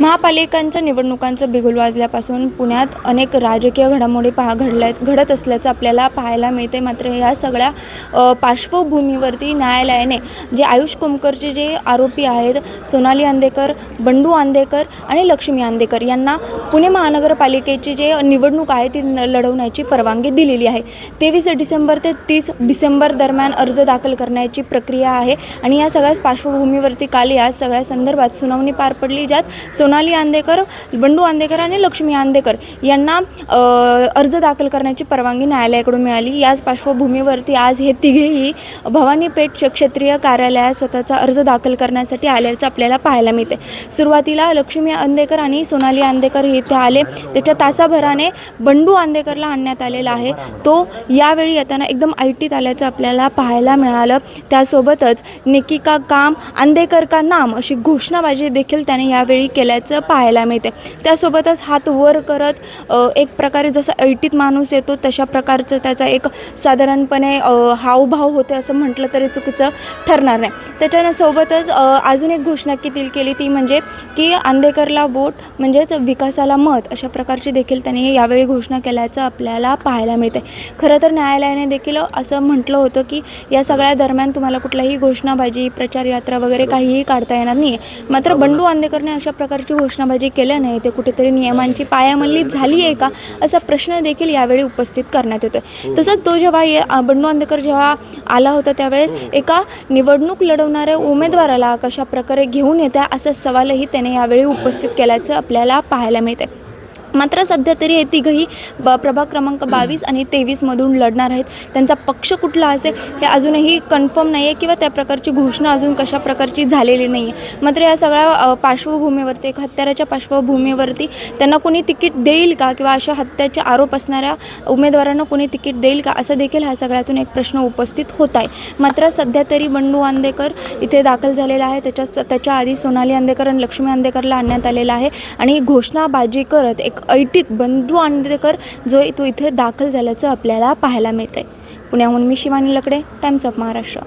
महापालिकांच्या निवडणुकांचं बिगुल वाजल्यापासून पुण्यात अनेक राजकीय घडामोडी पहा घडल्या घडत असल्याचं आपल्याला पाहायला मिळते मात्र या सगळ्या पार्श्वभूमीवरती न्यायालयाने जे आयुष कुमकरचे जे आरोपी आहेत सोनाली आंदेकर बंडू आंदेकर आणि लक्ष्मी आंदेकर यांना पुणे महानगरपालिकेची जे निवडणूक आहे ती न- लढवण्याची परवानगी दिलेली आहे. तेवीस डिसेंबर ते तीस डिसेंबर दरम्यान अर्ज दाखल करण्याची प्रक्रिया आहे आणि या सगळ्याच पार्श्वभूमीवरती काल या सगळ्या संदर्भात सुनावणी पार पडली ज्यात सोनाली आंदेकर बंडू आंदेकर आणि लक्ष्मी आंदेकर यांना अर्ज दाखल करण्याची परवानगी न्यायालयाकडून मिळाली. याच पार्श्वभूमीवरती आज हे तिघेही भवानीपेठ क्षेत्रीय कार्यालयात स्वतःचा अर्ज दाखल करण्यासाठी आल्याचं आपल्याला पाहायला मिळते सुरुवातीला लक्ष्मी आंदेकर आणि सोनाली आंदेकर इथे आले. त्याच्या तासाभराने बंडू आंदेकरला आणण्यात आलेला आहे. तो यावेळी येताना एकदम ऐटीत आल्याचं आपल्याला पाहायला मिळालं. त्यासोबतच निकिका काम आंदेकर का नाम अशी घोषणाबाजी देखील त्याने यावेळी केल्या केल्याचं पाहायला मिळते. त्यासोबतच हात वर करत एक प्रकारे जसं ऐटीत माणूस येतो तशा प्रकारचं त्याचा एक साधारणपणे हावभाव होते असं म्हटलं तरी चुकीचं ठरणार नाही. त्याच्यानं सोबतच अजून एक घोषणा किती केली ती म्हणजे की आंदेकरला वोट म्हणजेच विकासाला मत अशा प्रकारची देखील त्यांनी यावेळी घोषणा केल्याचं आपल्याला पाहायला मिळते खरं तर न्यायालयाने देखील असं म्हटलं होतं की या सगळ्या दरम्यान तुम्हाला कुठलाही घोषणाबाजी प्रचार यात्रा वगैरे काहीही काढता येणार नाही मात्र बंडू आंदेकरने अशा प्रकारची घोषणाबाजी केल्याने ते कुठेतरी नियमांची पायामल्ली झाली आहे का? असा प्रश्न देखील यावेळी उपस्थित करण्यात येतो तसंच तो जेव्हा ये बंडू आंदेकर जेव्हा आला होता त्यावेळेस एका निवडणूक लढवणाऱ्या उमेदवाराला कशा प्रकारे घेऊन येत्या असा सवालही त्याने यावेळी उपस्थित केल्याचं आपल्याला पाहायला मिळतं मात्र सध्या तरी हे तिघही ब प्रभाग क्रमांक बावीस आणि तेवीसमधून लढणार आहेत. त्यांचा पक्ष कुठला असेल हे अजूनही कन्फर्म नाही आहे किंवा त्या प्रकारची घोषणा अजून कशा प्रकारची झालेली नाही आहे मात्र या सगळ्या पार्श्वभूमीवरती एक हत्याराच्या पार्श्वभूमीवरती त्यांना कोणी तिकीट देईल का किंवा अशा हत्याचे आरोप असणाऱ्या उमेदवारांना कोणी तिकीट देईल का असं देखील हा सगळ्यातून एक प्रश्न उपस्थित होत आहे मात्र सध्या तरी बंडू आंदेकर इथे दाखल झालेला आहे. त्याच्या त्याच्या आधी सोनाली आंदेकर आणि लक्ष्मी आंदेकरला आणण्यात आलेला आहे. आणि घोषणाबाजी करत एक ऐटीत बंधू आंदेकर जो तो इथे दाखल झाल्याचं आपल्याला पाहायला मिळतं आहे पुण्याहून मी शिवानी लकडे टाइम्स ऑफ महाराष्ट्र